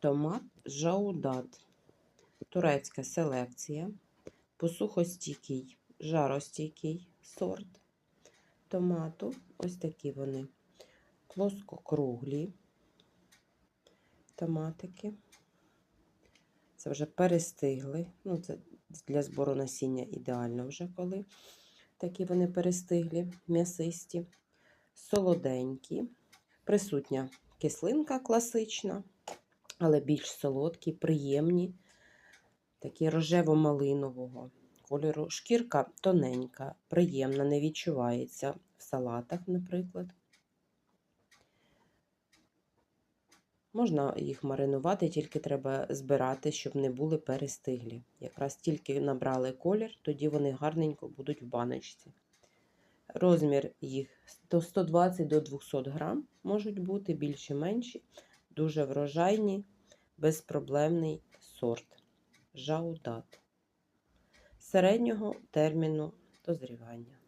Томат жаудат. Турецька селекція. Посухостійкий, жаростійкий сорт томату. Ось такі вони. Плоскокруглі томатики. Це вже перестигли. Ну, це для збору насіння ідеально вже коли. Такі вони перестиглі, м'ясисті, солоденькі. Присутня кислинка класична, але більш солодкі, приємні, такі рожево-малинового кольору. Шкірка тоненька, приємна, не відчувається в салатах, наприклад. Можна їх маринувати, тільки треба збирати, щоб не були перестиглі. Якраз тільки набрали колір, тоді вони гарненько будуть в баночці. Розмір їх до 120 до 200 грам можуть бути більші менші, дуже врожайні, безпроблемний сорт. Жаудат середнього терміну дозрівання.